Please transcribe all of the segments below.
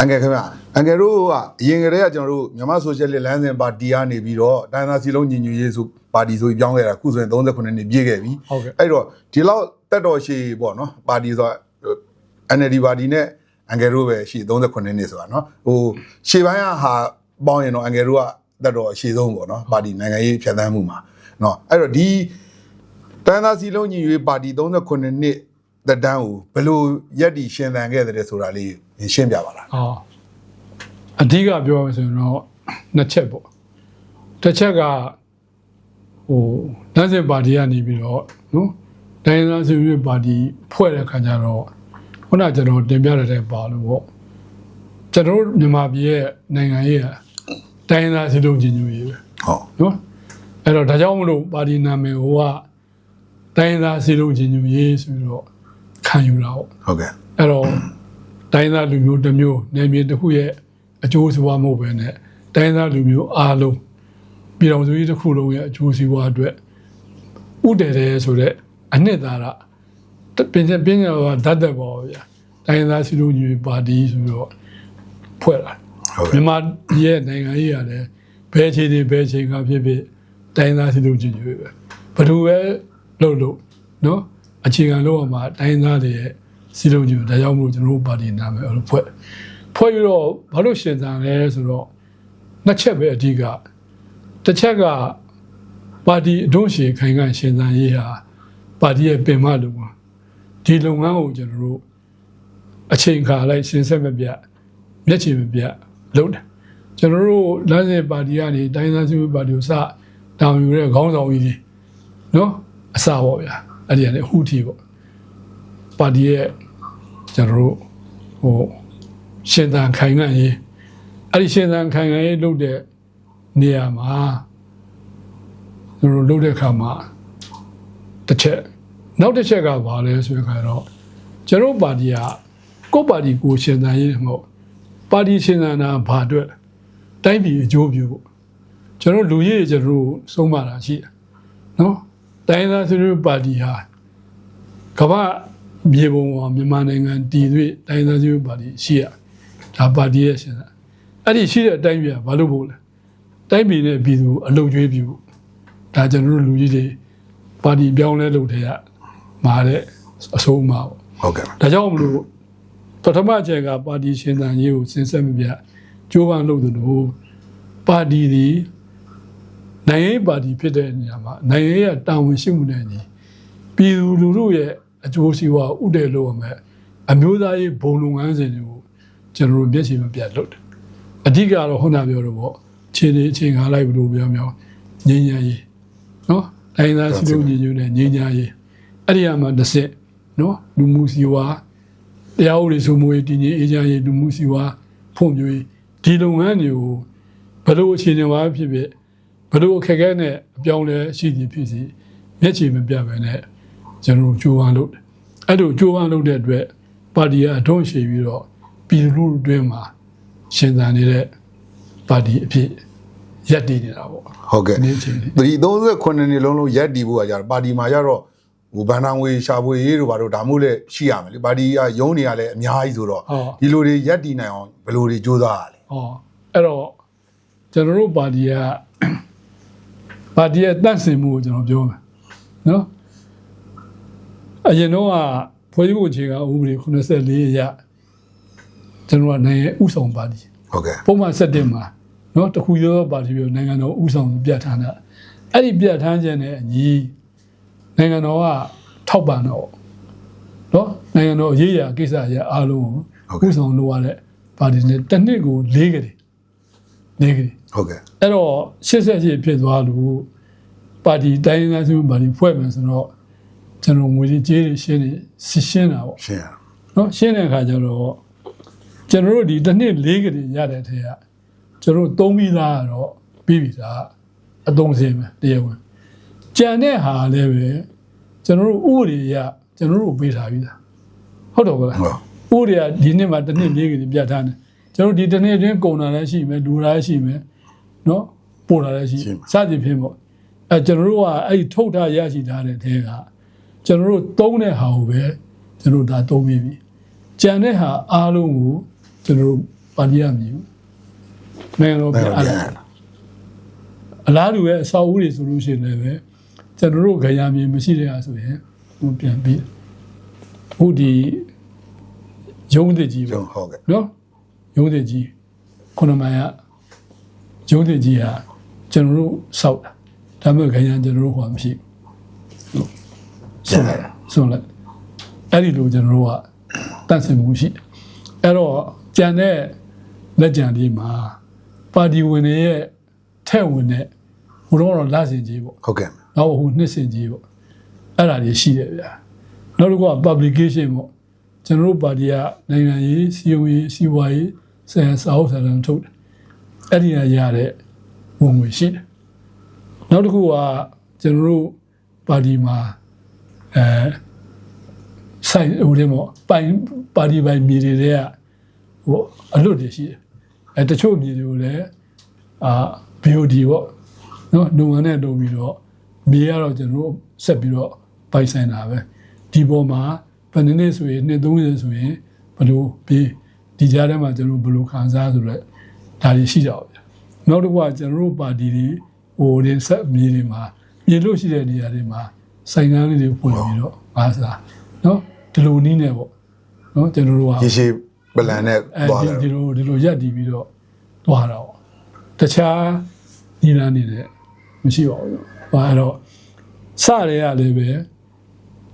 အန်ကယ်ခင်ဗျအန်ကယ်တို့ကအရင်ကတည်းကကျွန်တော်တို့မြန်မာဆိုရှယ်လစ်လမ်းစဉ်ပါတီကနေပြီးတော့တိုင်းသားစီလုံးညီညွတ်ရေးဆိုပါတီဆိုပြီးပြောင်းခဲ့တာခုဆိုရင်38နှစ်ပြည့်ခဲ့ပြီဟုတ်ကဲ့အဲ့တော့ဒီလောက်တက်တော်ရှိပေါ့နော်ပါတီဆိုတော့ NLD ပါတီနဲ့အန်ကယ်တို့ပဲရှိ38နှစ်ဆိုတာနော်ဟိုရှေ့ပိုင်းကဟာပေါင်းရင်တော့အန်ကယ်တို့ကတက်တော်အရှိဆုံးပေါ့နော်ပါတီနိုင်ငံရေးဖြတ်သန်းမှုမှာနော်အဲ့တော့ဒီတိုင်းသားစီလုံးညီညွတ်ရေးပါတီ38နှစ်သက်တမ်းကိုဘယ်လိုရက်တီရှင်းသန်ခဲ့တဲ့ဆိုတာလေး ရှင်းပြပါလားအော်အဓိကပြောရမယ်ဆိုရင်တော့နှစ်ချက်ပေါ့တစ်ချက်ကဟိုလမ်းစဉ်ပါတီကနေပြီးတော့နော်တိုင်းရင်းသားစုမျိုးပါတီဖွဲ့တဲ့ခါကျတော့ခုနကကျွန်တော်တင်ပြရတဲ့ပါလို့ပေါ့ကျွန်တော်တို့မြန်မာပြည်ရဲ့နိုင်ငံရေးကတိုင်းရင်းသားစီလုံးချင်းညူရေးပဲဟုတ်နော်အဲ့တော့ဒါကြောင့်မလို့ပါတီနာမည်ဟိုကတိုင်းရင်းသားစီလုံးချင်းညူရေးဆိုပြီးတော့ခံယူတာပေါ့ဟုတ်ကဲ့အဲ့တော့ တိုင်းသားလူမျိုးတစ်မျိုးနယ်မြေတစ်ခုရဲ့အကျိုးစီးပွားမဟုတ်ပဲနဲ့တိုင်းသားလူမျိုးအားလုံးပြည်တော်စုကြီးတစ်ခုလုံးရဲ့အကျိုးစီးပွားအတွက်ဥတည်တယ်ဆိုတော့အနှစ်သာရတပင်ပင်ညာကဓာတ်သက်ပါဗျာတိုင်းသားစီလူမျိုးပါတီဆိုပြီးတော့ဖွဲ့လာဟုတ်မြကဲ့န်မာရဲ့နိုင်ငံရေးရတယ်ဘယ်ချိန်ဒီဘယ်ချိန်ကဖြစ်ဖြစ်တိုင်းသားစီလူမျိုးပဲဘယ်သူပဲလို့လို့နော်အခြေခံလို့အောင်မှာတိုင်းသားတွေရဲ့ စီလုံးကြီးဒါကြောင့်မို့ကျွန်တော်တို့ပါတီနာမည်အဲ့လိုဖွဲ့ဖွဲ့ပြီးတော့ဘာလို့ရှင်သန်လဲဆိုတော့နှစ်ချက်ပဲအဓိကတစ်ချက်ကပါတီအဒုံးရှည်ခိုင်ခံရှင်သန်ရေးဟာပါတီရဲ့ပင်မလုပ်ငန်းဒီလုပ်ငန်းကိုကျွန်တော်တို့အချိန်ခါလိုက်စဉ်ဆက်မပြတ်မျက်ခြေမပြတ်လုပ်တယ်ကျွန်တော်တို့လမ်းစဉ်ပါတီကနေတိုင်းသားစုပါတီကိုစတောင်ယူတဲ့ခေါင်းဆောင်ကြီးတွေနော်အစပေါ့ဗျာအဲ့ဒီကနေအခုထိပေါ့ပါတီရဲ့ ကျွန်တော်တို့ဟိုရှင်သန်ခိုင်ခံ့ရေးအဲ့ဒီရှင်သန်ခိုင်ခံ့ရေးလုပ်တဲ့နေရာမှာကျွန်တော်တို့လုပ်တဲ့အခါမှာတစ်ချက်နောက်တစ်ချက်ကဘာလဲဆိုရင်ကတော့ကျွန်တော်တို့ပါတီကကိုယ့်ပါတီကိုရှင်သန်ရေးမဟုတ်ပါတီရှင်သန်တာဘာအတွက်လဲတိုင်းပြည်အကျိုးပြုဖို့ကျွန်တော်တို့လူကြီးတွေကျွန်တော်တို့ဆုံးမတာရှိတယ်နော်တိုင်းသားစုပါတီဟာကမ္ဘာ မြေပုံမှာမြန်မာနိုင်ငံတည်၍တိုင်းသားစုပါတီရှိရဒါပါတီရဲ့ရှင်သန်အဲ့ဒီရှိတဲ့အတိုင်းပြည်ကဘာလို့ဖို့လဲတိုင်းပြည်နဲ့ပြည်သူအလုပ်ကျွေးပြုဖို့ဒါကျွန်တော်တို့လူကြီးတွေပါတီပြောင်းလဲလုပ်တဲ့ရမှာတဲ့အဆုံးအမပေါ့ဟုတ်ကဲ့ဒါကြောင့်မလို့ပထမချက်ကပါတီရှင်သန်ရေးကိုစဉ်ဆက်မပြတ်ကြိုးပမ်းလုပ်သလိုပါတီဒီနိုင်ငံရေးပါတီဖြစ်တဲ့နေရာမှာနိုင်ငံရေးကတာဝန်ရှိမှုနဲ့ညီပြည်သူလူထုရဲ့ အကျိုးစီးပွားဥတည်လို့ရမယ်အမျိုးသားရေးဘုံလုပ်ငန်းစဉ်တွေကိုကျွန်တော်တို့မျက်ခြေမပြတ်လုပ်တယ်အဓိကတော့ခုနပြောတော့ပေါ့ခြေနေအချိန်ခါလိုက်ဘလို့ပြောမြောင်းငြိမ်းချမ်းရေးနော်တိုင်းသားစီလုံးညီညွတ်တဲ့ငြိမ်းချမ်းရေးအဲ့ဒီအမှတစ်စစ်နော်လူမှုစီဝါတရားဥပဒေစိုးမိုးရေးတည်ငြိမ်အေးချမ်းရေးလူမှုစီဝါဖွံ့ဖြိုးရေးဒီလုပ်ငန်းတွေကိုဘယ်လိုအခြေအနေမှာဖြစ်ဖြစ်ဘယ်လိုအခက်အခဲနဲ့အပြောင်းလဲရှိသည်ဖြစ်စီမျက်ခြေမပြတ်ပဲနဲ့ ကျွန်တော်တို့ကြိုးပမ်းလုပ်တယ်အဲ့လိုကြိုးပမ်းလုပ်တဲ့အတွက်ပါတီကအထုံးရှိပြီးတော့ပြည်သူလူထုအတွင်းမှာရှင်သန်နေတဲ့ပါတီအဖြစ်ရပ်တည်နေတာပေါ့ဟုတ်ကဲ့ဒီနေ့အချိန်လေးဒီ38နှစ်လုံးလုံးရက်တီဖို့ကကြတော့ပါတီမှာကြတော့ဟိုဘန်နာငွေရှာဖွေရေးတို့ဘာလို့ဒါမှမဟုတ်လဲရှိရမယ်လေပါတီကရုံးနေရလဲအများကြီးဆိုတော့ဟုတ်ဒီလိုတွေရက်တီနိုင်အောင်ဘယ်လိုတွေစူးစမ်းရလဲဟောအဲ့တော့ကျွန်တော်တို့ပါတီကပါတီရဲ့တန့်စင်မှုကိုကျွန်တော်ပြောမယ်နော် အရင်တော့ကဖွဲ့စည်းပုံအခြေခံဥပဒေ84အရကျွန်တော်ကနိုင်ငံဥဆောင်ပါတီဟုတ်ကဲ့ပုံမှန်7မှာနော်တခုရောပါတီပြောနိုင်ငံတော်ဥဆောင်ပြဋ္ဌာန်းတာအဲ့ဒီပြဋ္ဌာန်းချက်နဲ့အညီနိုင်ငံတော်ကထောက်ပံ့တော့နော်နိုင်ငံတော်ရေးရာကိစ္စအရာအားလုံးကိုဥဆောင်လုပ်ရတဲ့ပါတီနဲ့တစ်နှစ်ကို၄ကလေး၄ကလေးဟုတ်ကဲ့အဲ့တော့88ဖြစ်သွားလို့ပါတီတိုင်းရင်းသားစုပါတီဖွဲ့မယ်ဆိုတော့ ကျွန်တော်ငွေကြီးကြေးတွေရှင်းနေရှင်းတာပေါ့ရှင်းရနော်ရှင်းတဲ့အခါကျတော့ကျွန်တော်တို့ဒီတစ်နှစ်၄ကလေးရတဲ့ထဲကကျွန်တော်တို့သုံးပြီးသားကတော့ပြီးပြီသားအသုံးစင်းပဲတရားဝင်ကြံတဲ့ဟာလည်းပဲကျွန်တော်တို့ဥပဒေရကျွန်တော်တို့ပေးထားပြီးသားဟုတ်တော့ကလားဟုတ်ဥပဒေကဒီနှစ်မှာတစ်နှစ်၄ကလေးပြတ်ထားတယ်ကျွန်တော်တို့ဒီတစ်နှစ်အတွင်းကုန်တာလည်းရှိမယ်လူတာလည်းရှိမယ်နော်ပို့တာလည်းရှိစသဖြင့်ပေါ့အဲကျွန်တော်တို့ကအဲ့ဒီထုတ်ထားရရှိထားတဲ့ထဲက ကျွန်တော်တို့သုံးတဲ့ဟာကိုပဲကျွန်တော်တို့ဒါသုံးပြီးပြီကြံတဲ့ဟာအားလုံးကိုကျွန်တော်တို့ပါတီရမည်ဘူးနိုင်ငံတော်ဘယ်ပြန်လိုအလဲပ်အလားတူရဲ့အဆောက်အဦတွေဆိုလို့ရှိရင်လည်းပဲကျွန်တော်တို့ခရမြေမရှိတဲ့အားဆိုရင်ဟိုပြန်ပြီးဟိုဒီရုံးတဲ့ကြီးကျွပေါ့န်ဟုတ်ကဲ့နော်ရုံးတဲ့ကြီးခုနမိုင်ကရုံးတဲ့ကြီးဟာကျွန်တော်တို့စောက်တာဒါပေမဲ့ခရကျွန်တော်တို့ဟောမရှိဘူး ဆုံးလိုက်ဆုံးလိုက်အဲ့ဒီလိုကျွန်တော်တို့ကတန့်စင်မှုရှိတယ်အဲ့တော့ကြံတဲ့လက်ကြံဒီမှာပါတီဝင်တွေရဲ့ထဲ့ဝင်တဲ့ဘုံတော့လာစင်ကြီးပေါ့ဟုတ်ကဲ့နောက်ဟိုနှစ်စင်ကြီးပေါ့အဲ့ဒါတွေရှိတယ်ဗျာနောက်တစ်ခုက publication ပေါ့ကျွန်တော်တို့ပါတီကနိုင်ငံရေးစီယုံရေးစီးပွားရေးဆန်စာအုပ်စာတမ်းထုတ်တယ်အဲ့ဒီကရတဲ့ဝင်ငွေရှိတယ်နောက်တစ်ခုကကျွန်တော်တို့ပါတီမှာ အဲဆိုင်ဟိုတဲ့ပေါ့ပိုင်ပါတီပိုင်မြေတွေတွေကဟိုအလွတ်တွေရှိတယ်အဲတချို့မြေတွေကိုလည်းအာ BOD ပေါ့နော်လုပ်ငန်းနဲ့လုပ်ပြီးတော့မြေကတော့ကျွန်တော်တို့ဆက်ပြီးတော့ပိုင်ဆိုင်တာပဲဒီပေါ်မှာဘယ်နည်းနည်းဆိုရင်နှစ်30ဆိုရင်ဘယ်လိုပြီးဒီကြားထဲမှာကျွန်တော်တို့ဘယ်လိုခံစားဆိုတော့ဒါတွေရှိတော့ဗျာနောက်တစ်ခုကကျွန်တော်တို့ပါတီတွေဟိုရင်ဆက်မြေတွေမှာမြေလို့ရှိတဲ့နေရာတွေမှာ ဆိုင်ကန်းလေးတွေဖွင့်ပြီးတော့အားစားနော်ဒီလိုနည်းနဲ့ပေါ့နော်ကျွန်တော်တို့ကရေရှည်ပလန်နဲ့အဲသွားဒီတယ်ဒီလိုဒီလိုရက်တည်ပြီးတော့သွားတာပေါ့တခြားဒီလန်းနေတယ်မရှိပါဘူး။ဘာအဲ့တော့စရဲရလည်းပဲ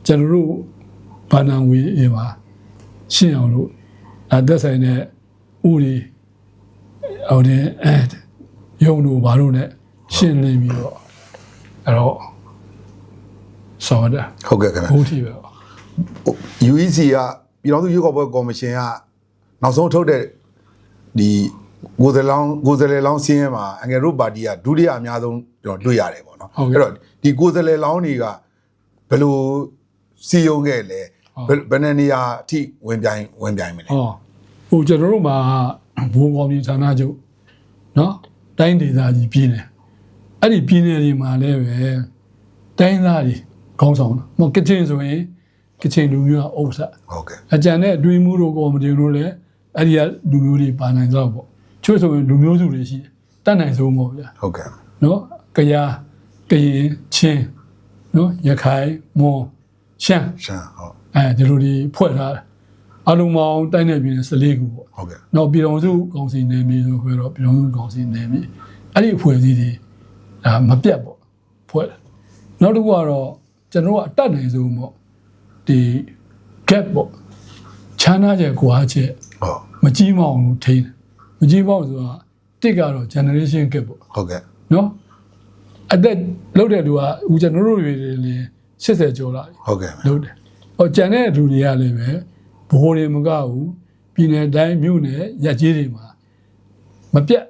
ကျွန်တော်တို့ဘာနာငွေအေးမှာရှင်းအောင်လို့အသက်ဆိုင်တဲ့ဥတွေဟိုတဲ့အဲယုံတို့ဘာလို့ ਨੇ ရှင်းလင်းပြီးတော့အဲ့တော့ ဆောင်းတာဟုတ်ကဲ့ခင်ဗျဘုထီပဲပေါ့ UEC ကပြည်တော်စုရွေးကောက်ပွဲကော်မရှင်ကနောက်ဆုံးထုတ်တဲ့ဒီကိုယ်စားလောင်းကိုယ်စားလှယ်လောင်းစင်းရဲမှာအငယ်တို့ပါတီကဒုတိယအများဆုံးကျွန်တော်တွေ့ရတယ်ပေါ့နော်အဲ့တော့ဒီကိုယ်စားလှယ်လောင်းတွေကဘယ်လိုစီယုံခဲ့လဲဘယ်ဘယ်နှစ်နေရာအထိဝင်ပြိုင်ဝင်ပြိုင်မလဲဟောဟိုကျွန်တော်တို့မှာဘုံကော်မတီဌာနချုပ်နော်တိုင်းဒေသကြီးပြည်နယ်အဲ့ဒီပြည်နယ်တွေမှာလည်းပဲတိုင်းသားတွေ ခေါင်းဆောင်တာမဟုတ်ကချင်ဆိုရင်ကချင်လူမျိုးကအုပ်ဆက်ဟုတ်ကဲ့အကြံနဲ့အတွင်းမှုတို့ကော်မတီတို့လည်းအဲ့ဒီကလူမျိုးတွေပါနိုင်တော့ပေါ့ချို့ဆိုရင်လူမျိုးစုတွေရှိတယ်တတ်နိုင်ဆုံးပေါ့ဗျာဟုတ်ကဲ့နော်ကယားကရင်ချင်းနော်ရခိုင်မွန်ရှမ်းရှမ်းဟုတ်အဲဒီလိုတွေဖွဲ့ထားတယ်အလုံးမောင်းတိုင်းနယ်ပြည်နယ်14ခုပေါ့ဟုတ်ကဲ့နောက်ပြည်တော်စုကောင်စီနယ်မြေဆိုပြီးတော့ပြည်တော်စုကောင်စီနယ်မြေအဲ့ဒီအဖွဲ့အစည်းတွေဒါမပြတ်ပေါ့ဖွဲ့တယ်နောက်တစ်ခုကတော့ ကျွန်တော်တို့ကအတတ်နိုင်ဆုံးပေါ့ဒီ gap ပေါ့ခြားနာချက်ကွာချက်ဟုတ်မကြီးမအောင်လို့ထိန်းတယ်မကြီးမအောင်ဆိုတာတစ်ကတော့ generation gap ပေါ့ဟုတ်ကဲ့နော်အသက်လောက်တဲ့လူကဦးကျွန်တော်တို့တွေလည်း80ကျော်လာပြီဟုတ်ကဲ့လုပ်တယ်။ဟောကြံတဲ့လူတွေကလည်းပဲဘိုးတွေမကဘူးပြည်နယ်တိုင်းမြို့နယ်ရက်ကြီးတွေမှာမပြတ်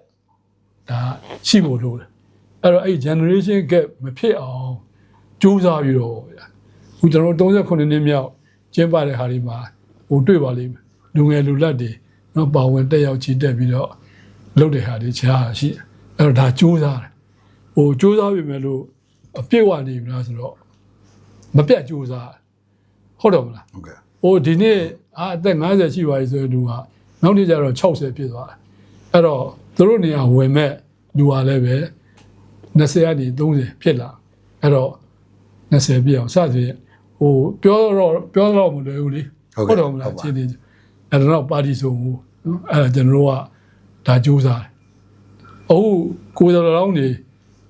ဒါရှိဖို့လိုတယ်။အဲ့တော့အဲ့ generation gap မဖြစ်အောင် ကြိုးစားပြီးတော့ဗျာ။ခုကျွန်တော်တို့38နှစ်မြောက်ကျင်းပတဲ့ဟာတွေမှာဟိုတွေ့ပါလိမ့်မယ်။လူငယ်လူလက်တွေနော်ပါဝင်တက်ရောက်ချီတက်ပြီးတော့လုပ်တဲ့ဟာတွေချားရှိတယ်။အဲ့တော့ဒါကြိုးစားတယ်။ဟိုကြိုးစားပြီမဲ့လို့အပြည့်ဝနေပြီလားဆိုတော့မပြတ်ကြိုးစားတယ်ဟုတ်တော့မလားဟုတ်ကဲ့ဟိုဒီနေ့အာအသက်50ရှိပါပြီဆိုတဲ့လူကနောက်နေ့ကျတော့60ဖြစ်သွားတယ်အဲ့တော့သူတို့နေရာဝင်မဲ့လူကလည်းပဲ20ကနေ30ဖြစ်လာအဲ့တော့ 20ပြည့်အောင်စသည်ဟိုပြောတော့ပြောတော့မလွယ်ဘူးလေဟုတ်တော့မလားခြေသေးအဲ့တော့ပါတီဆိုဘူးနော်အဲ့ဒါကျွန်တော်ကဒါစူးစမ်းအဟုတ်ကိုယ်တော်လောင်းနေ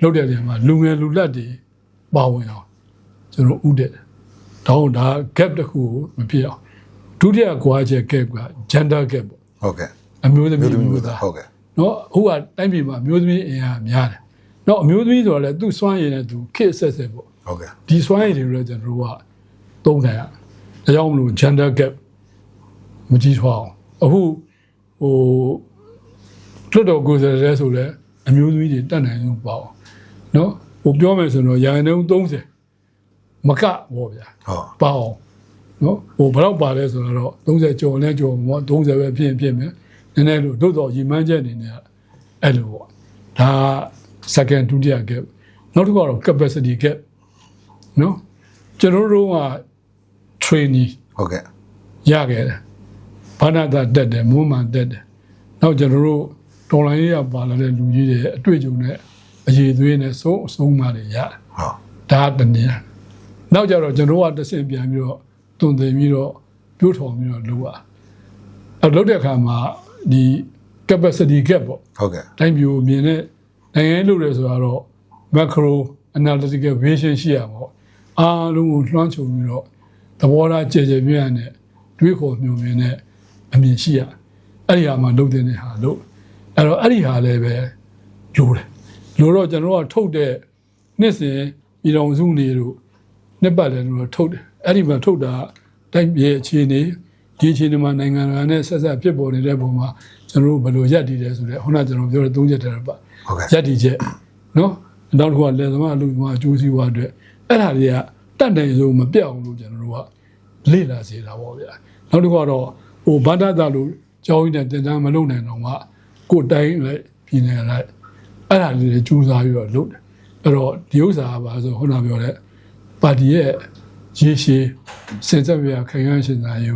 လုပ်တဲ့နေရာမှာလူငယ်လူလက်တွေပါဝင်အောင်ကျွန်တော်ဥတဲ့တောင်းဒါ gap တစ်ခုကိုမဖြစ်အောင်ဒုတိယကွာချက် gap က gender gap ပေါ့ဟုတ်ကဲ့အမျိုးသမီးမျိုးသားဟုတ်ကဲ့နော်အခုကတိုင်းပြည်မှာအမျိုးသမီးအင်အားများတယ်နော်အမျိုးသမီးဆိုတော့လေသူစွမ်းရည်နဲ့သူခက်ဆက်ဆက်ပေါ့ ဟုတ်ကဲ့ဒီစွမ်းရည်တွေလည်းကျွန်တော်တို့ကသုံးနိုင်ရအကြောင်းမလို့ gender gap မကြီးထွားအောင်အခုဟိုလွတ်တော်ကိုယ်စားလှယ်ဆိုလဲအမျိုးသမီးတွေတတ်နိုင်အောင်ပေါ့နော်ဟိုပြောမယ်ဆိုတော့ရာခိုင်နှုန်း30မကဘောဗျာဟုတ်ပေါ့နော်ဟိုဘယ်တော့ပါလဲဆိုတော့30ကျော်နဲ့ကျော်မ30ပဲဖြစ်ဖြစ်မယ်နည်းနည်းလို့တို့တော့ရီမန်းချက်အနေနဲ့အဲ့လိုပေါ့ဒါ second ဒုတိယ gap နောက်တစ်ခုကတော့ capacity gap နော်ကျွန်တော်တို့က trainee ဟုတ်ကဲ့ရခဲ့တယ်ဘာနာတာတက်တယ်မွမ်းမှန်တက်တယ်နောက်ကျွန်တော်တို့တော်လိုင်းရေးရပါလာတဲ့လူကြီးတွေအတွေ့အကြုံနဲ့အရေးသွေးနဲ့ဆုံးအဆုံးမှတွေရတယ်ဟုတ်ဒါတနည်းနောက်ကြတော့ကျွန်တော်ကတစ်ဆင့်ပြန်ပြီးတော့တုံသင်ပြီးတော့ပြိုးထောင်ပြီးတော့လုပ်ရအဲလုပ်တဲ့အခါမှာဒီ capacity gap ပေါ့ဟုတ်ကဲ့တိုင်းပြည်ကိုမြင်တဲ့နိုင်ငံရေးလုပ်ရဲဆိုတော့ macro analytical vision ရှိရမှာပေါ့ အားလုံးကိုလွှမ်းခြုံပြီးတော့သဘောထားကြည်ကြည်ပြည့်ရတဲ့တွေးခေါ်မြုံမြင်တဲ့အမြင်ရှိရအဲ့ဒီဟာမှာလုပ်တဲ့ဟာလို့အဲ့တော့အဲ့ဒီဟာလည်းပဲလိုတယ်လိုတော့ကျွန်တော်တို့ကထုတ်တဲ့နှစ်စဉ်ပြည်တော်စုနေတို့နှစ်ပတ်လည်းတို့ထုတ်တယ်အဲ့ဒီမှာထုတ်တာတိုင်းပြည်အခြေအနေဒီအခြေအနေမှာနိုင်ငံတော်နဲ့ဆက်ဆက်ဖြစ်ပေါ်နေတဲ့ပုံမှာကျွန်တော်တို့ဘယ်လိုရပ်တည်တယ်ဆိုတော့ခုနကကျွန်တော်ပြောတဲ့သုံးချက်တည်းပါဟုတ်ကဲ့ရက်တည်ချက်နော်နောက်တစ်ခုကလယ်သမားအလုပ်သမားအကျိုးစီးပွားအတွက် အဲ့ဒါတွေကတတ်နိုင်ဆုံးမပြောက်အောင်လို့ကျွန်တော်တို့ကလေ့လာစေတာပေါ့ဗျာနောက်တစ်ခုကတော့ဟိုဘာသာတာလို့ကြောင်းရင်းနဲ့တင်တန်းမလုပ်နိုင်တော့မှကိုယ်တိုင်းလိုက်ပြည်နယ်လိုက်အဲ့ဒါလေးတွေစူးစမ်းပြီးတော့လုပ်တယ်အဲ့တော့ဒီဥစ္စာကပါဆိုခုနပြောတဲ့ပါတီရဲ့ရေရှည်စင်ဆက်ပြခိုင်ခံ့ရှင်သာယူ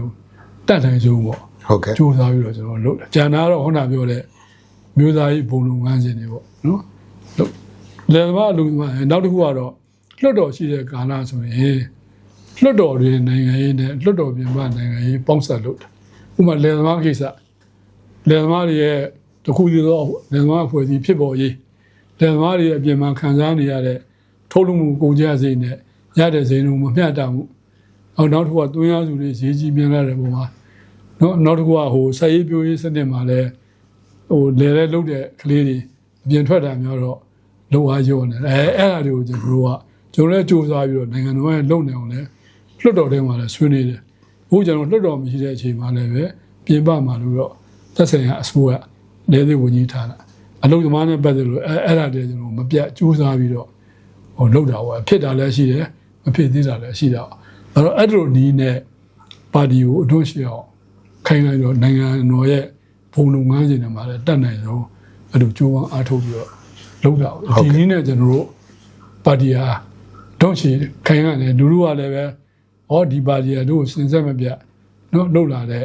တတ်နိုင်ဆုံးပေါ့ဟုတ်ကဲ့စူးစမ်းပြီးတော့ကျွန်တော်လုပ်တယ်။ကျန်တာကတော့ခုနပြောတဲ့မျိုးသားရေးဘုံလုံးငန်းစဉ်တွေပေါ့နော်။လုပ်လယ်သမားလူသမားနောက်တစ်ခုကတော့ လွတ်တော်ရှိတဲ့ကာလဆိုရင်လွတ်တော်တွေနိုင်ငံရေးနဲ့လွတ်တော်ပြင်ပနိုင်ငံရေးပေါင်းစပ်လုပ်တယ်။ဥပမာလယ်သမားကိစ္စလယ်သမားတွေရဲ့တစ်ခုတည်းသောလယ်သမားအဖွဲ့အစည်းဖြစ်ပေါ်ရေးလယ်သမားတွေရဲ့အပြင်မှာခံစားနေရတဲ့ထုတ်လုပ်မှုကုန်ကျစရိတ်နဲ့ရတဲ့စရိတ်တို့မမျှတမှု။အော်နောက်တစ်ခုကသွင်းရစုတွေဈေးကြီးမြင့်လာတဲ့ပုံမှာနော်နောက်တစ်ခုကဟိုဆက်ရေးပြိုးရေးစနစ်မှာလည်းဟိုလဲလဲလုတ်တဲ့ကလေးတွေအပြင်ထွက်တာမျိုးတော့လုံအားရောနေတယ်အဲအဲ့အရာတွေကိုကျွန်တော်တို့က ကျွန်တော်လည်းစူးစမ်းပြီးတော့နိုင်ငံတော်ရဲ့လုံနေအောင်လဲလွတ်တော်ထဲမှာလည်းဆွေးနွေးတယ်အခုကျွန်တော်လွတ်တော်မရှိတဲ့အချိန်မှာလည်းပဲပြင်ပမှာလို့တော့သက်ဆိုင်ရာအစိုးရလဲသေးဝန်ကြီးဌာနအလုပ်သမားနဲ့ပတ်သက်လို့အဲအဲ့ဒါတွေကျွန်တော်မပြတ်စူးစမ်းပြီးတော့ဟိုလုပ်တာပေါ့ဖြစ်တာလည်းရှိတယ်မဖြစ်သေးတာလည်းရှိတာအဲ့တော့အဲ့လိုနီးနဲ့ပါတီကိုအထွတ်ရှိအောင်ခိုင်းလိုက်တော့နိုင်ငံတော်ရဲ့ဘုံလုံငန်းစဉ်တွေမှာလည်းတတ်နိုင်ဆုံးအဲ့လိုကြိုးပမ်းအားထုတ်ပြီးတော့လုပ်တာပေါ့ဒီနည်းနဲ့ကျွန်တော်တို့ပါတီဟာ တော့ရှိခိုင်းရတယ်လူလူကလည်းပဲဟောဒီပါတီကတို့စင်ဆက်မပြတ်နော်လှုပ်လာတဲ့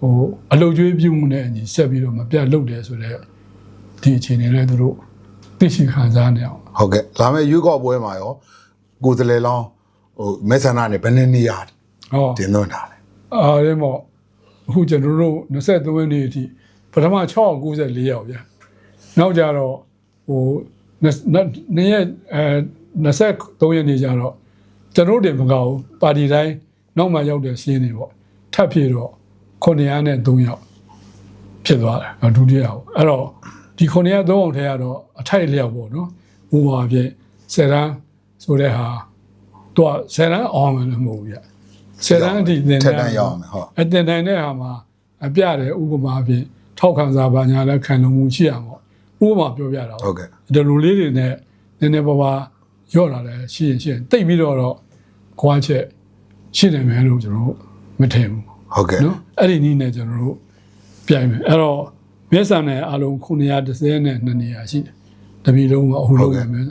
ဟိုအလုတ်ကျွေးပြုမှုနဲ့အညီဆက်ပြီးတော့မပြတ်လှုပ်တယ်ဆိုတော့ဒီအခြေအနေလည်းသူတို့သိရှိခံစားနေအောင်ဟုတ်ကဲ့လာမယ့်ရွေးကောက်ပွဲမှာရောကိုယ်စလဲလောင်းဟိုမဲဆန္ဒနဲ့ဘယ်နှစ်နေရာဟောတင်သွင်းတာလဲအားရမော့အခုကျွန်တော်တို့23ရက်နေ့အထိပထမ694ရောက်ဗျာနောက်ကြတော့ဟိုနေ့ရက်အဲ 23ရက်နေ့ကျတော့ကျွန်တော်တို့မကောက်ဘူးပါတီတိုင်းနောက်မှရောက်တဲ့ရှင်းနေပေါ့ထပ်ပြေတော့900နဲ့3ရောက်ဖြစ်သွားတယ်ဒုတိယပေါ့အဲ့တော့ဒီ900 3အောင်ထဲကတော့အထိုက်လျောက်ပေါ့နော်ဟိုပါဖြင့်ဆယ်တန်းဆိုတဲ့ဟာသူကဆယ်တန်းအောင်မယ်လို့မဟုတ်ဘူးဗျဆယ်တန်းအထိသင်ထက်တန်းရောက်အောင်ဟုတ်အတင်တိုင်းတဲ့ဟာမှာအပြတယ်ဥပမာဖြင့်ထောက်ခံစာပါညာလည်းခံလုံမှုရှိရမှာပေါ့ဥပမာပြောပြတာဟုတ်ကဲ့ဒီလိုလေးတွေနဲ့နည်းနည်းပါးပါး ရော့လာတယ်ရှိရင်ရှိရင်တိတ်ပြီးတော့တော့ခွာချက်ရှိနေမယ်လို့ကျွန်တော်တို့မထင်ဘူးဟုတ်ကဲ့နော်အဲ့ဒီနည်းနဲ့ကျွန်တော်တို့ပြိုင်မယ်အဲ့တော့မျက်စံနဲ့အလုံး930နဲ့2နေရာရှိတယ်တပီလုံးကအခုလုံးရမယ်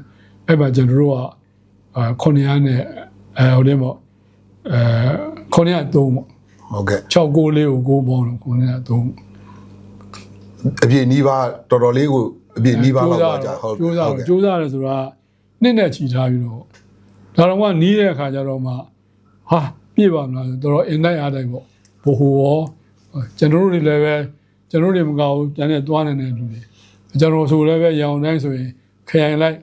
အဲ့မှာကျွန်တော်တို့ကအာ900နဲ့အဲဟိုလေးပေါ့အဲ903ပေါ့ဟုတ်ကဲ့6ကိုလေးကိုကိုပေါင်းလို့903အပြည့်နီးပါးတော်တော်လေးကိုအပြည့်နီးပါးလောက်ပါကြာဟုတ်ကျိုးစားဟုတ်ကဲ့ကျိုးစားတယ်ဆိုတာ နှစ်နဲ့ချီထားပြီးတော့ဒါတော့ကနီးတဲ့အခါကျတော့မှဟာပြည့်ပါမလားဆိုတော့တော်တော်အင်တိုင်းအားတိုင်းပေါ့ဘိုဟိုရောကျွန်တော်တို့တွေလည်းပဲကျွန်တော်တို့တွေမကောက်ဘူးကျန်တဲ့သွားနေတဲ့လူတွေကျွန်တော်ဆိုလည်းပဲရောင်တိုင်းဆိုရင်ခရိုင်လိုက်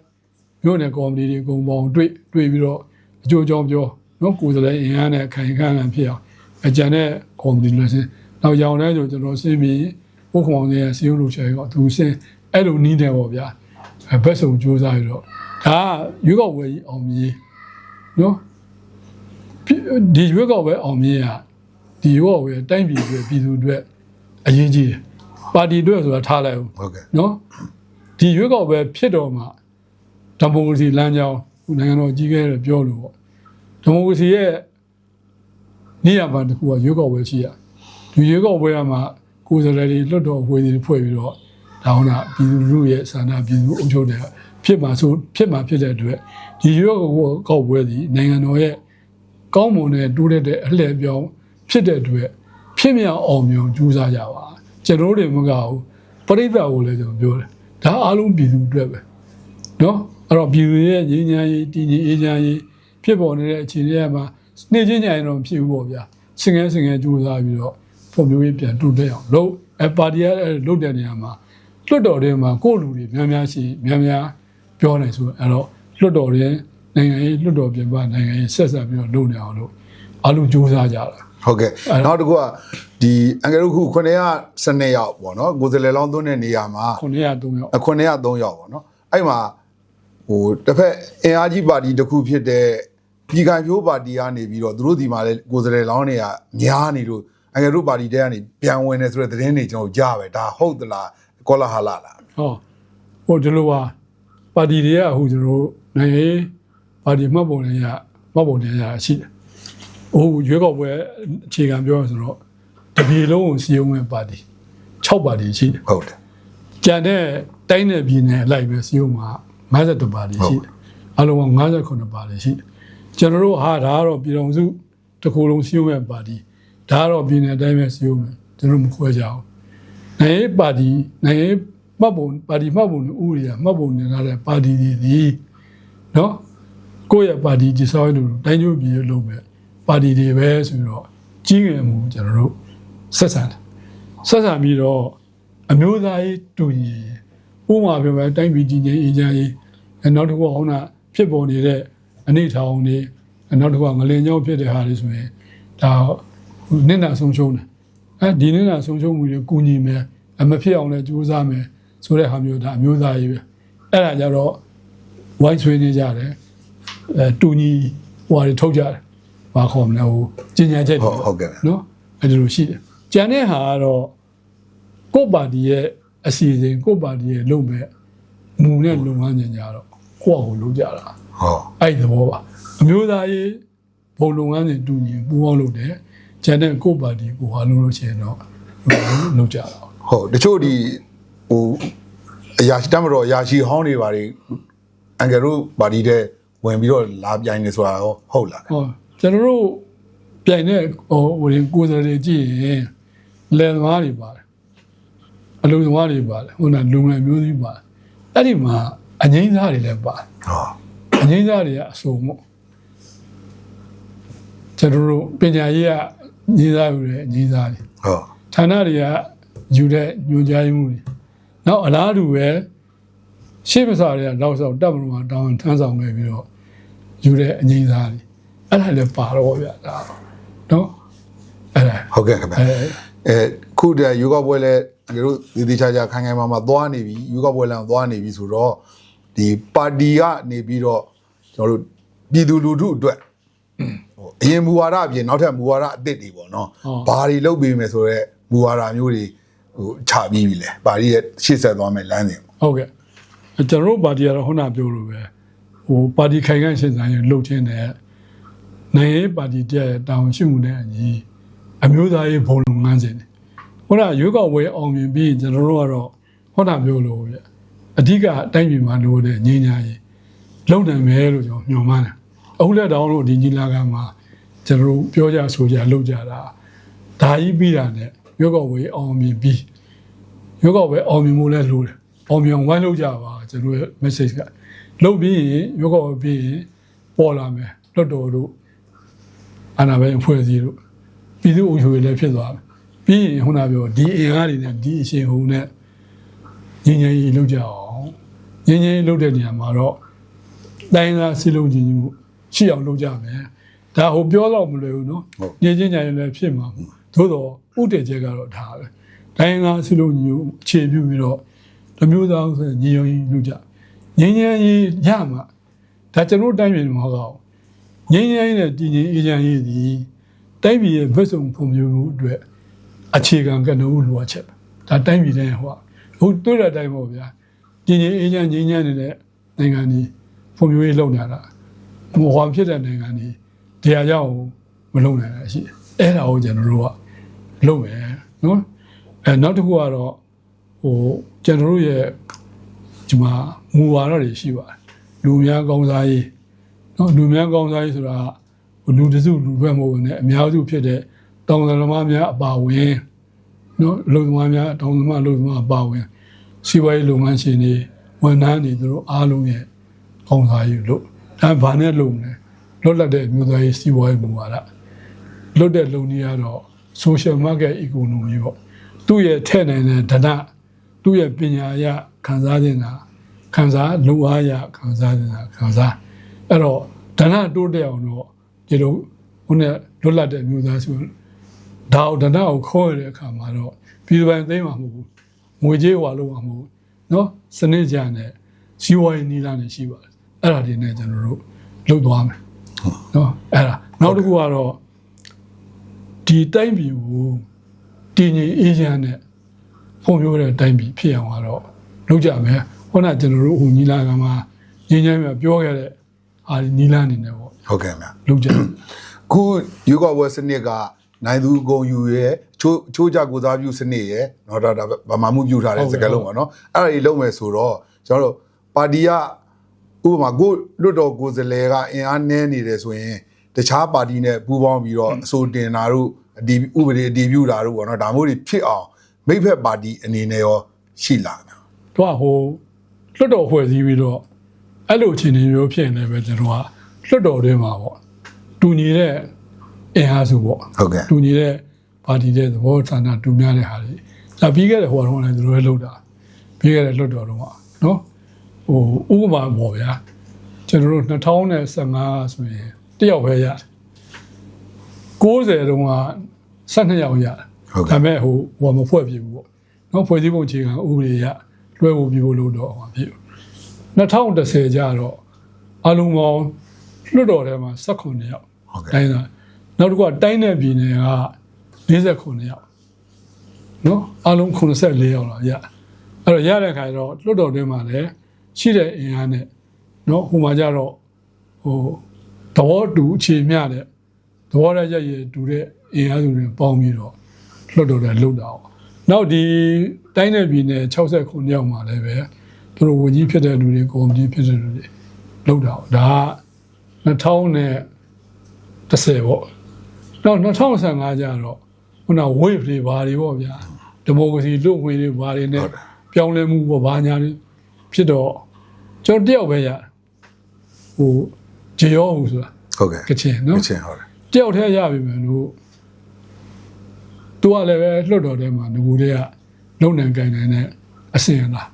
မြို့နယ်ကော်မတီတွေအကုန်ပေါင်းတွေ့တွေ့ပြီးတော့အကျိုးအကြောင်းပြောနော်ကိုယ်စလဲအင်အားနဲ့ခိုင်ခန့်နဲ့ဖြစ်အောင်အကြံတဲ့ကော်မတီလည်းစနောက်ရောင်တိုင်းဆိုကျွန်တော်စင်းပြီးဥက္ကမောင်ရဲ့စီယုလို့ချေတော့သူစင်းအဲ့လိုနီးတယ်ပေါ့ဗျာအဲဘက်စုံစူးစမ်းရတော့ ဒါကရွေးကောက်ပွဲကြီးအောင်မြင်နော်ပြည်ဒီရွေးကောက်ပွဲအောင်မြင်ရဒီရွေးကောက်ပွဲတိုင်းပြည်အတွက်ပြည်သူအတွက်အရေးကြီးတယ်ပါတီအတွက်ဆိုတာထားလိုက်ဦးဟုတ်ကဲ့နော်ဒီရွေးကောက်ပွဲဖြစ်တော့မှဒီမိုကရေစီလမ်းကြောင်းခုနိုင်ငံတော်ကြီးခဲ့တယ်ပြောလို့ပေါ့ဒီမိုကရေစီရဲ့နေရာမှာတစ်ခုကရွေးကောက်ပွဲရှိရဒီရွေးကောက်ပွဲကမှကိုယ်စားလှယ်တွေလွတ်တော်ဝေတွေဖွဲ့ပြီးတော့ဒါဟုတ်လားပြည်သူလူထုရဲ့စာနာပြည်သူအုပ်ချုပ်တဲ့ ဖြစ်မှာဆိုဖြစ်မှာဖြစ်တဲ့အတွက်ဒီရွေးကောက်ပွဲဒီနိုင်ငံတော်ရဲ့ကောင်းမွန်တဲ့တိုးတက်တဲ့အလှည့်ပြောင်းဖြစ်တဲ့အတွက်ဖြစ်မြောက်အောင်မြင်ကြိုးစားကြပါကျွန်တော်တို့တွေမကဘူးပရိသတ်ကိုလည်းကျွန်တော်ပြောတယ်ဒါအားလုံးပြည်သူအတွက်ပဲနော်အဲ့တော့ပြည်သူရဲ့ငြိမ်းချမ်းရေးတည်ငြိမ်အေးချမ်းရေးဖြစ်ပေါ်နေတဲ့အခြေအနေမှာနေချင်းညာရင်တော့မဖြစ်ဘူးပေါ့ဗျာစင်ငယ်စင်ငယ်ကြိုးစားပြီးတော့ပုံမျိုးရေးပြန်တူတက်အောင်လုပ်အပါတီကအဲ့လုပ်တဲ့နေရာမှာလွတ်တော်တွေမှာကိုယ့်လူတွေများများရှိများများ ပြောနေဆိုအဲ့တော့လွတ်တော်တွေနိုင်ငံရေးလွတ်တော်ပြင်ပနိုင်ငံရေးဆက်ဆက်ပြီးတော့လုပ်နေအောင်လို့အားလုံးကြိုးစားကြတာဟုတ်ကဲ့နောက်တစ်ခုကဒီအင်္ဂလိပ်ခု912ရောက်ပေါ့နော်ကိုယ်စလဲလောင်းသွင်းတဲ့နေရာမှာ903ရောက်အခွင့်ရ3ရောက်ပေါ့နော်အဲ့မှာဟိုတစ်ဖက်အင်အားကြီးပါတီတစ်ခုဖြစ်တဲ့ပြည်ခိုင်ဖြိုးပါတီကနေပြီးတော့သူတို့ဒီမှာလဲကိုယ်စလဲလောင်းတွေကများနေလို့အင်္ဂလိပ်ပါတီတဲကနေပြန်ဝင်နေဆိုတဲ့သတင်းတွေကျွန်တော်ကြားပဲဒါဟုတ်သလားကောလာဟလာလားဟောဟိုဒီလိုပါ ပါတီတွေကအခုကျွန်တော်တို့နိုင်ငံရေးပါတီမှတ်ပုံတွေရမှတ်ပုံတွေရရှိတယ်ဟိုရွေးကောက်ပွဲအခြေခံပြောရဆိုတော့တပြည်လုံးကိုစီယုံမဲ့ပါတီ6ပါတီရှိတယ်ဟုတ်တယ်ကြံတဲ့တိုင်းနယ်ပြည်နယ်အလိုက်ပဲစီယုံမှာ52ပါတီရှိတယ်အလုံးက59ပါတီရှိတယ်ကျွန်တော်တို့ဟာဒါကတော့ပြည်တော်စုတစ်ခုလုံးစီယုံမဲ့ပါတီဒါကတော့ပြည်နယ်တိုင်းပဲစီယုံမယ်ကျွန်တော်မခွဲကြအောင်နိုင်ငံရေးပါတီနိုင်ငံရေး မှတ်ပုံပါတီမှတ်ပုံဥပဒေကမှတ်ပုံနေလာတဲ့ပါတီတွေဒီနော်ကိုယ့်ရဲ့ပါတီဒီဆောင်လို့တိုင်းကျိုးပြည်လို့ပဲပါတီတွေပဲဆိုပြီးတော့ကြီးငယ်မှုကျွန်တော်တို့ဆက်ဆံတယ်ဆက်ဆံပြီးတော့အမျိုးသားရေးတူညီဥပမာပြောမယ်တိုင်းပြည်ကြီးငြိမ်အေးချမ်းရေးနောက်တစ်ခုကဟောနာဖြစ်ပေါ်နေတဲ့အနိထောင်တွေနောက်တစ်ခုကငလင်ကြောင့်ဖြစ်တဲ့ဟာတွေဆိုရင်ဒါနစ်နာဆုံးရှုံးတယ်အဲဒီနေ့ကဆုံးရှုံးမှုတွေကုညီမယ်အမဖြစ်အောင်လည်းကြိုးစားမယ် ဆိုတဲ့ဟာမျိုးဒါအမျိုးသားရေးပဲအဲ့ဒါကြတော့ဝိုင်းဆွေးနေကြတယ်အဲတူညီဟိုဟာတွေထုတ်ကြတယ်ဘာခေါ်မလဲဟိုကျင်ညာချက်တွေဟုတ်ဟုတ်ကဲ့နော်အဲ့ဒီလိုရှိတယ်ကြံတဲ့ဟာကတော့ကိုယ့်ပါတီရဲ့အစီအစဉ်ကိုယ့်ပါတီရဲ့လုပ်မဲ့မူနဲ့လုပ်ငန်းညင်ကြတော့ကိုယ့်အကိုလုပ်ကြတာဟောအဲ့ဒီသဘောပါအမျိုးသားရေးဘုံလုပ်ငန်းတွေတူညီပူးပေါင်းလုပ်တယ်ကျန်တဲ့ကိုယ့်ပါတီကိုဟာလို့လို့ရှိရင်တော့လုပ်ကြတာဟုတ်တချို့ဒီဟို အရာရှိတတ်မတော်အရာရှိဟောင်းတွေပါတွေအင်္ဂလိပ်ပါတီတဲ့ဝင်ပြီးတော့လာပြိုင်နေဆိုတာရောဟုတ်လားဟောကျွန်တော်တို့ပြိုင်တဲ့ဟိုဟိုဒီကိုယ်စားလှယ်ကြည့်ရင်လယ်သမားတွေပါတယ်အလုံသမားတွေပါတယ်ဟိုနာလူငယ်မျိုးကြီးပါတယ်အဲ့ဒီမှာအငိမ့်သားတွေလည်းပါတယ်ဟောအငိမ့်သားတွေကအစုံမို့ကျွန်တော်တို့ပညာရေးကညီသားယူတယ်ညီသားတွေဟောဌာနတွေကယူတဲ့ညွှန်ကြားမှုတွေ နောက်အလားတူပဲရှေ့မစားတွေကနောက်ဆောင်တပ်မတော်မှာတောင်းထမ်းဆောင်ခဲ့ပြီးတော့ယူတဲ့အငိမ့်သားတွေအဲ့ဒါလည်းပါတော့ဗျာဒါနော်အဲ့ဒါဟုတ်ကဲ့ခင်ဗျအဲအဲခုတည်းယူကပွဲလဲအင်္ဂလိပ်ဒီဒီချာချာခိုင်ခိုင်မာမာသွားနေပြီယူကပွဲလမ်းသွားနေပြီဆိုတော့ဒီပါတီကနေပြီးတော့ကျွန်တော်တို့ပြည်သူလူထုအတွက်ဟိုအရင်မူဝါဒအပြင်နောက်ထပ်မူဝါဒအသစ်တွေပေါ့နော်ဘာတွေလုပ်ပေးမယ်ဆိုတော့မူဝါဒမျိုးတွေ ဟိုချပြီးပြီလေပါတီရဲ့ရှေ့ဆက်သွားမယ်လမ်းစဉ်ဟုတ်ကဲ့ကျွန်တော်တို့ပါတီကတော့ခုနပြောလို့ပဲဟိုပါတီခိုင်ခိုင်ရှင်းဆိုင်ရလှုပ်ခြင်းနဲ့နိုင်ငံရေးပါတီတည်းတောင်းရှိမှုနဲ့အညီအမျိုးသားရေးဘုံလုံငန်းစဉ်တွေခုနရွေးကောက်ပွဲအောင်မြင်ပြီးကျွန်တော်တို့ကတော့ခုနပြောလို့ဗျအဓိကအတိုင်းပြည်မှာလိုတဲ့ငြိမ်းချမ်းရေးလုံနိုင်မယ်လို့ကျွန်တော်မျှော်မှန်းတယ်အခုလက်တောင်းလို့ဒီညီလာခံမှာကျွန်တော်တို့ပြောကြဆိုကြလုပ်ကြတာဒါကြီးပြီးတာနဲ့ ရွေးကောက်ပွဲအောင်မြင်ပြီးရွေးကောက်ပဲအောင်မြင်မှုလဲလိုတယ်အောင်မြင်ဝိုင်းလုပ်ကြပါကျွန်တော်ရဲ့ message ကလုပ်ပြီးရင်ရွေးကောက်ပွဲပြီးရင်ပေါ်လာမယ်လွတ်တော်တို့အာဏာပိုင်အဖွဲ့အစည်းတို့ပြည်သူ့အုပ်ချုပ်ရေးလည်းဖြစ်သွားမယ်ပြီးရင်ခုနပြောဒီအင်အားတွေနဲ့ဒီအရှင်ဟုန်နဲ့ငင်းငင်းကြီးလုပ်ကြအောင်ငင်းငင်းလုပ်တဲ့နေရာမှာတော့တိုင်းသားစီလုံးချင်းမှုရှိအောင်လုပ်ကြမယ်ဒါဟိုပြောတော့မလွယ်ဘူးနော်ဟုတ်ညချင်းညာရင်လည်းဖြစ်မှာသို့တော့ ဥတည်ချက်ကတော့ဒါပဲတိုင်းသားစီလုံးညူအခြေပြုပြီးတော့တမျိုးသားဆိုညီယုံကြီးလူကြငင်းငင်းကြီးရမှာဒါကျွန်တော်တိုင်းပြည်မှာတော့ငင်းငင်းနဲ့တည်ငြိမ်အေးချမ်းရေးဒီတိုင်းပြည်ရဲ့ဘက်ဆုံးဖွံ့ဖြိုးမှုအတွက်အခြေခံကဏ္ဍဦးလိုအပ်ချက်ပဲဒါတိုင်းပြည်တိုင်းဟိုအခုတွေ့တဲ့အတိုင်းပေါ့ဗျာတည်ငြိမ်အေးချမ်းငြိမ်းချမ်းနေတဲ့နိုင်ငံကြီးဖွံ့ဖြိုးရေးလုပ်နေတာမောဟဖြစ်တဲ့နိုင်ငံကြီးတရားကြောင့်မလုံနိုင်တာရှိတယ်အဲ့ဒါကိုကျွန်တော်တို့က လုပ်မယ်နော်အဲနောက်တစ်ခုကတော့ဟိုကျွန်တော်တို့ရဲ့ဒီမှာမူဝါဒတွေရှိပါတယ်လူများကောင်းစားရေးနော်လူများကောင်းစားရေးဆိုတာဟိုလူတစုလူဘက်မဟုတ်ဘူးねအများစုဖြစ်တဲ့တောင်သလမားများအပါဝင်နော်လုံသမားများတောင်သမားလုံသမားပါဝင်စီးပွားရေးလုပ်ငန်းရှင်တွေဝန်ထမ်းတွေသူတို့အားလုံးရဲ့ကောင်းစားရေးလို့ဒါဘာနဲ့လုပ်လဲလွတ်လပ်တဲ့မြို့သားရေးစီးပွားရေးမူဝါဒလွတ်တဲ့လုံကြီးကတော့ social market economy ပေါ့သူ့ရဲ့ထည့်နိုင်တဲ့ဒဏသူ့ရဲ့ပညာရခံစားနေတာခံစားလူအားရခံစားနေတာခံစားအဲ့တော့ဒဏတိုးတက်အောင်တော့ဒီလိုဟိုနဲ့လွတ်လပ်တဲ့မြို့သားဆိုဒါအောင်ဒဏကိုခေါ်ရတဲ့အခါမှာတော့ပြည်သူပိုင်သိမ်းမှာမဟုတ်ဘူးငွေကြေးဟွာလို့မှာမဟုတ်ဘူးเนาะစနစ်ကြနဲ့စီးပွားရေးနီးလာနေရှိပါတယ်အဲ့ဒါဒီနဲ့ကျွန်တော်တို့လုပ်သွားမယ်เนาะအဲ့ဒါနောက်တစ်ခုကတော့ ဒီတိုင်းပြည်ကိုတည်ငြိမ်အေးချမ်းတဲ့ဖွံ့ဖြိုးတဲ့တိုင်းပြည်ဖြစ်အောင်ကတော့လုပ်ကြမယ်ခုနကျွန်တော်တို့ဟိုညီလာခံမှာငင်းငယ်ပြောပြောခဲ့တဲ့အာညီလာအနေနဲ့ပေါ့ဟုတ်ကဲ့ဗျလုပ်ကြခုယူကောဝယ်စနစ်ကနိုင်သူဂုံယူရဲ့ချိုးချိုးကြကိုစားပြုစနစ်ရဲ့နော်ဒါဒါဗမာမှုပြုထားတဲ့စကားလုံးပါနော်အဲ့ဒါကြီးလုံးမယ်ဆိုတော့ကျွန်တော်တို့ပါတီကဥပမာကိုလွတ်တော်ကိုယ်စားလှယ်ကအင်အားနည်းနေတယ်ဆိုရင် တခြားပါတီနဲ့ပူးပေါင်းပြီးတော့အစိုးတင်တာတို့အဒီဥပဒေအဒီပြုတာတို့ပေါ့နော်ဒါမျိုးတွေဖြစ်အောင်မိဖက်ပါတီအနေနဲ့ရောရှိလာတယ်တော့ဟိုလွတ်တော်ဖွဲ့စည်းပြီးတော့အဲ့လိုအခြေအနေမျိုးဖြစ်နေပဲကျွန်တော်ကလွတ်တော်တွေမှာပေါ့တူညီတဲ့အင်အားစုပေါ့ဟုတ်ကဲ့တူညီတဲ့ပါတီတဲ့သဘောဆန္ဒတူများတဲ့ဟာတွေဒါပြီးခဲ့တဲ့ဟိုတော့လည်းသူတို့လည်းလုပ်တာပြီးခဲ့တဲ့လွတ်တော်တော့ကနော်ဟိုဥပမာပေါ့ဗျာကျွန်တော်တို့2015ဆိုရင် တယောက်ပဲရတယ်90တုန်းက12ယောက်ရတယ်ဟုတ်ဒါကဲ့ပေမဲ့ဟိုဟိုမဖွဲ့ပြဘူးပေါ့နော်ဖွဲ့စည်းပုံအခြေခံဥပဒေရလွှဲဖို့ပြဖို့လို့တော့ဟောပြ2010ကျတော့အလုံးပေါင်းလွတ်တော်ထဲမှာ18ယောက်ဟုတ်ကဲ့တိုင်းသားနောက်တစ်ခုကတိုင်းနယ်ပြည်နယ်က49ယောက်နော်အလုံး84ယောက်လာရအဲ့တော့ရတဲ့ခါကျတော့လွတ်တော်တွင်းမှာလည်းရှိတဲ့အင်အားနဲ့နော်ဟိုမှာကျတော့ဟို သဘောတူအခြေမျှတဲ့သဘောရရရတူတဲ့အင်အားစုတွေပေါင်းပြီးတော့လွတ်တော်တွေလှုပ်တာပေါ့နောက်ဒီတိုင်းနယ်ပြည်နယ်69ယောက်မှာလည်းပဲသူတို့ဝန်ကြီးဖြစ်တဲ့လူတွေကော်မတီဖြစ်တဲ့လူတွေလှုပ်တာပေါ့ဒါက2000နဲ့30ပေါ့တော့2015ကျတော့ခုန wave တွေဘာတွေပေါ့ဗျာဒီမိုကရေစီလူ့ဝင်တွေဘာတွေနဲ့ပြောင်းလဲမှုပေါ့ဘာညာတွေဖြစ်တော့ကျွန်တော်တယောက်ပဲရဟို ဂျေရောဟူဆိုတာဟုတ်ကဲ့ကချင်နော်ကချင်ဟုတ်တယ်တယောက်တည်းရပြီမယ်လို့သူကလည်းပဲလွတ်တော်ထဲမှာငကူတွေကလုံနိုင်ကြနိုင်တဲ့အဆင်အလား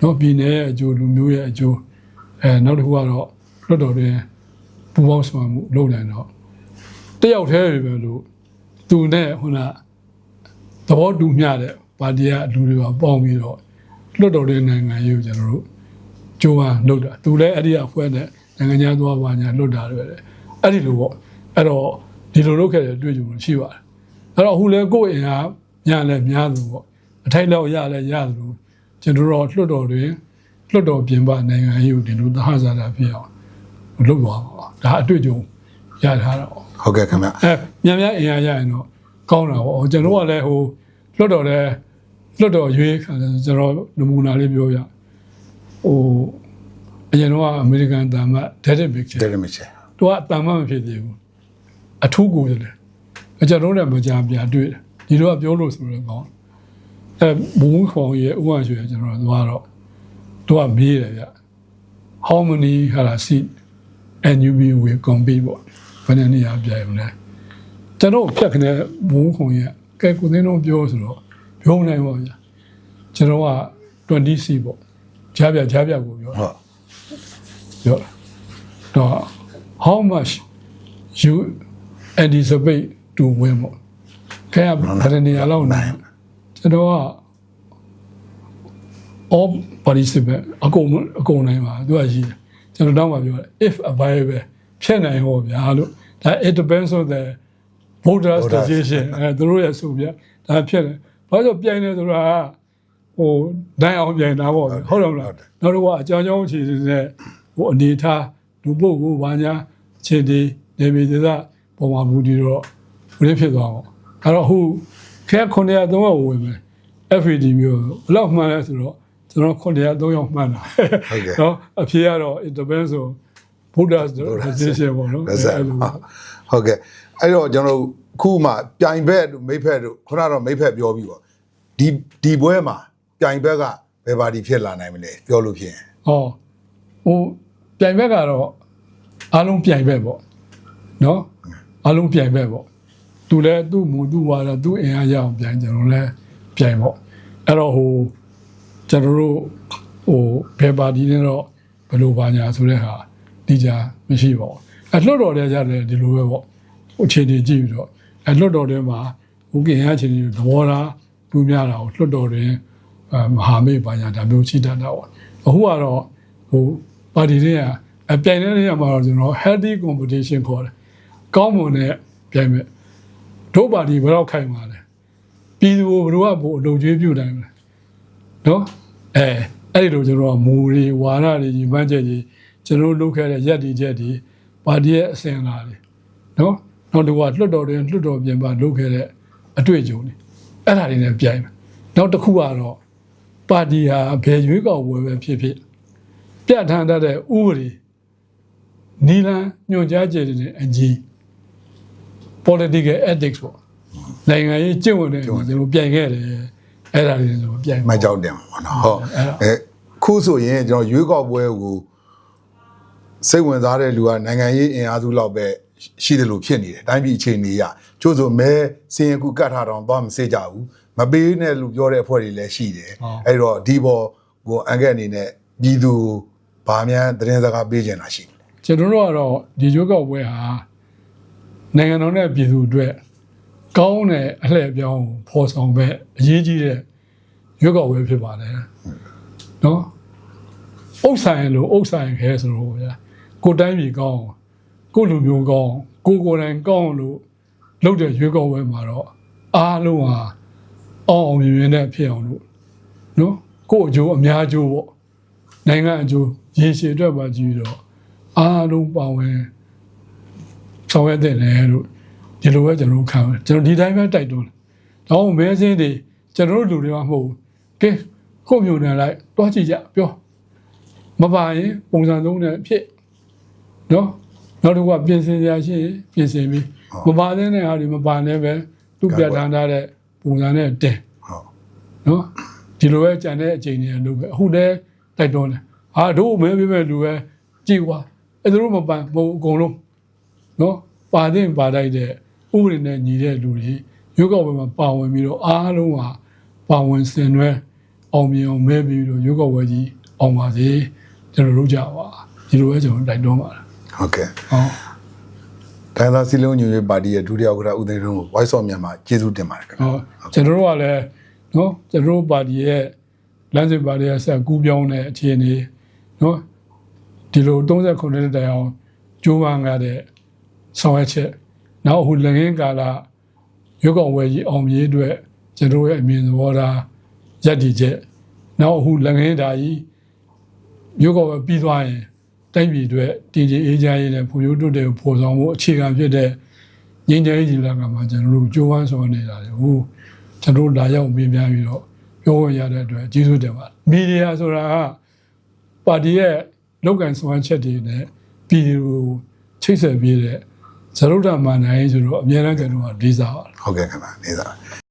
နော်ပြည်နယ်ရဲ့အကျိုးလူမျိုးရဲ့အကျိုးအဲနောက်တစ်ခုကတော့လွတ်တော်တွေပူပေါင်းဆောင်မှုလုပ်နိုင်တော့တယောက်တည်းပဲလို့သူနဲ့ဟိုနာသဘောတူမျှတဲ့ပါတီကလူတွေကပေါင်းပြီးတော့လွတ်တော်တွေနိုင်ငံရေးကိုကျွန်တော်တို့ကြိုးပမ်းလုပ်တာသူလည်းအဲ့ဒီအဖွဲနဲ့ နိုင်ငံခြားသွားပါညာလွတ်တာတွေပဲအဲ့ဒီလိုပေါ့အဲ့တော့ဒီလိုလုပ်ခဲ့တဲ့အတွေ့အကြုံရှိပါတယ်အဲ့တော့အခုလည်းကိုယ့်အင်အားညာလည်းများသူပေါ့အထိုက်လောက်ရလည်းရသလိုကျွန်တော်တို့လွတ်တော်တွေလွတ်တော်ပြင်ပနိုင်ငံရေးကိုဒီလိုသဟဇာတာဖြစ်အောင်လုပ်သွားပါဒါအတွေ့အကြုံရထားတော့ဟုတ်ကဲ့ခင်ဗျအဲမြန်မြန်အင်အားရရင်တော့ကောင်းတာပေါ့ကျွန်တော်ကလည်းဟိုလွတ်တော်တဲ့လွတ်တော်ရွေးခံတယ်ကျွန်တော်နမူနာလေးပြောပြဟို အရင်တော့အမေရိကန်တာမတ်ဒက်ဒစ်ဘစ်ချာတယ်ရမချေသူကတာမတ်မဖြစ်သေးဘူးအထူးကိုတယ်အကျွန်တော်လည်းမကြပြတွေ့တယ်ဒီတော့ကပြောလို့ဆိုတော့ကောင်းအဲဘုံခေါင်ရဲ့ဥပမာရွှေကျွန်တော်သွားတော့သူကမေးတယ်ဗျ how many ဟာလား seat NUB will compete ပေါ့ဘယ်နှစ်နေရာပြိုင်မလဲကျွန်တော်ဖြတ်ခနဲ့ဘုံခုံရဲ့ကဲကိုသိန်းတော့ပြောဆိုတော့ပြောမနိုင်ပါဗျာကျွန်တော်က20 seat ပေါ့ကြားပြကြားပြကိုပြောဟုတ် ပြောတာတော့ how much you anticipate to win ပေါ့ခဲကဘယ်နှစ်နေရာလောက်နိုင်ကျွန်တော်က all participant အကုန်အကုန်နိုင်ပါသူကရှိတယ်ကျွန်တော်တောင်းပါပြောတယ် if available ဖြစ်နိုင်ဟောဗျာလို့ဒါ it depends on the voters Voters. decision အဲသူတို့ရဲ့ဆိုပြဒါဖြစ်တယ်ဘာလို့ပြိုင်နေဆိုတာကဟိုနိုင်အောင်ပြိုင်တာပေါ့ဗျာဟုတ်တယ်မလားနောက်တော့ကအကြောင်းကြောင်းအခြေအနေနဲ့ ဟိုအနေထားလူပုဂ္ဂိုလ်ဘာညာခြေဒီနေပြည်တော်ပုံမှာဘူးဒီတော့ဘယ်ဖြစ်သွားအောင်အဲ့တော့ဟိုခဲ900 300ဝင်မယ် FAD မျိုးဘယ်လောက်မှန်းလဲဆိုတော့ကျွန်တော်900 300မှန်းတာဟုတ်ကဲ့နော်အဖြေကတော့ it depends on Buddha's decision ပေါ့နော်လက်ဆက်အဲ့လိုဟုတ်ကဲ့အဲ့တော့ကျွန်တော်တို့ခုမှပြိုင်ဘက်တို့မိဖက်တို့ခုနကတော့မိဖက်ပြောပြီးပေါ့ဒီဒီပွဲမှာပြိုင်ဘက်ကဘယ်ပါတီဖြစ်လာနိုင်မလဲပြောလို့ဖြစ်ရင်ဟောဟို ပြိုင်ဘက်ကတော့အားလုံးပြိုင်ဘက်ပေါ့နော်အားလုံးပြိုင်ဘက်ပေါ့သူလည်းသူ့မူသူ့ဝါဒသူ့အင်အားရအောင်ပြိုင်ကျွန်တော်လည်းပြိုင်ပေါ့အဲ့တော့ဟိုကျွန်တော်တို့ဟိုဘယ်ပါတီနဲ့တော့ဘယ်လိုပါညာဆိုတဲ့ဟာဒီကြမရှိပါဘူးအလွတ်တော်တဲ့ကြတယ်ဒီလိုပဲပေါ့ဟိုအခြေအနေကြည့်ပြီးတော့အလွတ်တော်တဲ့မှာဟိုကင်ရအခြေအနေသဘောထားတူများတာကိုလွတ်တော်တဲ့အာမဟာမိတ်ပါညာဒါမျိုးရှိတတ်တာပေါ့အခုကတော့ဟို ပါတီတွေကအပြိုင်တဲ့နေရာမှာတော့ကျွန်တော် healthy competition ခေါ်တယ်ကောင်းမွန်တဲ့ပြိုင်မဲ့တို့ပါတီဘယ်တော့ခိုင်မှာလဲပြည်သူကိုဘယ်လိုကဘို့အလုပ်ကျွေးပြုတ်တိုင်းမလဲနော်အဲအဲ့ဒီလိုကျွန်တော်ကမူတွေဝါဒတွေညီမချက်ကြီးကျွန်တော်လုပ်ခဲ့တဲ့ရက်ဒီချက်ဒီပါတီရဲ့အစဉ်အလာတွေနော်နောက်တစ်ခုကလွတ်တော်တွေလွတ်တော်ပြင်ပလုပ်ခဲ့တဲ့အတွေ့အကြုံတွေအဲ့ဒါတွေနဲ့ပြိုင်မယ်နောက်တစ်ခုကတော့ပါတီဟာဘယ်ရွေးကောက်ပွဲပဲဖြစ်ဖြစ် ပြဋ္ဌာန်းတတ်တဲ့ဥပဒေနီလန်ညွှန်ကြားချက်တွေနဲ့အညီ political ethics ပေါ့နိုင်ငံရေးကျင့်ဝတ်တွေကျွန်တော်ပြိုင်ခဲ့တယ်အဲ့ဒါတွေကျွန်တော်ပြိုင်မိုက်ကြောက်တယ်ပေါ့နော်ဟုတ်အဲခုဆိုရင်ကျွန်တော်ရွေးကောက်ပွဲကိုစိတ်ဝင်စားတဲ့လူကနိုင်ငံရေးအင်အားစုလောက်ပဲရှိတယ်လို့ဖြစ်နေတယ်တိုင်းပြည်အခြေအနေရချို့ဆိုမဲစင်ရကူကတ်ထားတော့သွားမစေကြဘူးမပေးနဲ့လို့ပြောတဲ့အဖွဲ့တွေလည်းရှိတယ်အဲ့တော့ဒီဘောကိုအန်ကက်အနေနဲ့ပြည်သူ ဘာမှန်းသတင်းစကားပေးကြတာရှိတယ်ကျွန်တော်တို့ကတော့ဒီရွေးကောက်ပွဲဟာနိုင်ငံတော်နဲ့ပြည်သူအတွက်ကောင်းတဲ့အလှည့်အပြောင်းကိုဖော်ဆောင်ပဲအရေးကြီးတဲ့ရွေးကောက်ပွဲဖြစ်ပါတယ်နော်ဥစ္စာရင်လို့ဥစ္စာရင်ခဲဆိုတော့ဗျာကိုယ်တိုင်းပြည်ကောင်းအောင်ကိုယ်လူမျိုးကောင်းအောင်ကိုယ်ကိုယ်တိုင်ကောင်းအောင်လို့လုပ်တဲ့ရွေးကောက်ပွဲမှာတော့အားလုံးဟာအောင်အောင်မြင်မြင်နဲ့ဖြစ်အောင်လို့နော်ကိုယ့်အကျိုးအများအကျိုးပေါ့ နိုင်ငံအကျိုးရေရှည်အတွက်ပါကြည့်ပြီးတော့အားလုံးပါဝင်ဆောင်ရွက်တဲ့လေလို့ဒီလိုပဲကျွန်တော်တို့ခံတယ်ကျွန်တော်ဒီတိုင်းပဲတိုက်တွန်းတယ်။တော့မဲစင်းတွေကျွန်တော်တို့လူတွေကမဟုတ်ဘူး။ကဲကိုယ့်မျိုးနဲ့လိုက်တွားကြည့်ကြပြောမပါရင်ပုံစံသုံးနဲ့ဖြစ်နော်နောက်တစ်ခုကပြင်ဆင်ရရှိရင်ပြင်ဆင်ပြီးမပါတဲ့နေရာတွေမပါနဲ့ပဲသူပြဋ္ဌာန်းထားတဲ့ပုံစံနဲ့တင်ဟုတ်နော်ဒီလိုပဲကြံတဲ့အချိန်တွေလို့ပဲအခုတည်း တိုက်တွန်းတယ်ဟာတို့မဲပေးမဲ့လူပဲကြည်ွာအဲ့ဒါတို့မပန်မဟုတ်အကုန်လုံးနော်ပါတဲ့ပါတိုက်တဲ့ဥပဒေနဲ့ညီတဲ့လူတွေရုပ်ောက်ပွဲမှာပါဝင်ပြီးတော့အားလုံးဟာပါဝင်ဆင်နွှဲအောင်မြင်အောင်မဲပြီးတော့ရုပ်ောက်ပွဲကြီးအောင်ပါစေကျွန်တော်တို့ကြပါဒီလိုပဲကျွန်တော်တိုက်တွန်းပါလားဟုတ်ကဲ့ဟောတိုင်းသားစီလုံးညွေပါတီရဲ့ဒုတိယဥက္ကဋ္ဌဦးသိန်းထွန်းကို voice of မြန်မာကျေးဇူးတင်ပါတယ်ခင်ဗျာဟောကျွန်တော်တို့ကလည်းနော်ကျွန်တော်တို့ပါတီရဲ့ လမ်းစဉ်ပါတီရဲ့ဆက်ကူးပြောင်းတဲ့အခြေအနေနော်ဒီလို39နှစ်တိုင်အောင်ကြိုးပမ်းရတဲ့ဆောင်ရွက်ချက်နောက်အခုလက်ငင်းကာလရုပ်ကောင်ဝယ်ကြီးအောင်မြေအတွက်ကျွန်တော်တို့ရဲ့အမြင်သဘောထားရည်တည်ချက်နောက်အခုလက်ငင်းဓာကြီးရုပ်ကောင်ဝယ်ပြီးသွားရင်တိုင်းပြည်အတွက်တည်ကြည်အေးချမ်းရေးနဲ့ဖွံ့ဖြိုးတိုးတက်ဖို့ပေါ်ဆောင်မှုအခြေခံဖြစ်တဲ့ငင်းကြရေးကြီးလာကမှကျွန်တော်တို့ကြိုးပမ်းဆောင်နေတာလေဟိုကျွန်တော်တို့လာရောက်မြင်ပြပြီးတော့ ပြောဝင်ရတဲ့အတွက်ကျေးဇူးတင်ပါတယ်မီဒီယာဆိုတာကပါတီရဲ့လောက်ကန်ဆောင်ချက်တွေနဲ့ပြည်သူကိုချိတ်ဆက်ပေးတဲ့ဇရုဒ္ဓမာနိုင်ဆိုတော့အများအားကျွန်တော်ကလေးစားပါတယ်ဟုတ်ကဲ့ခင်ဗျာနေသား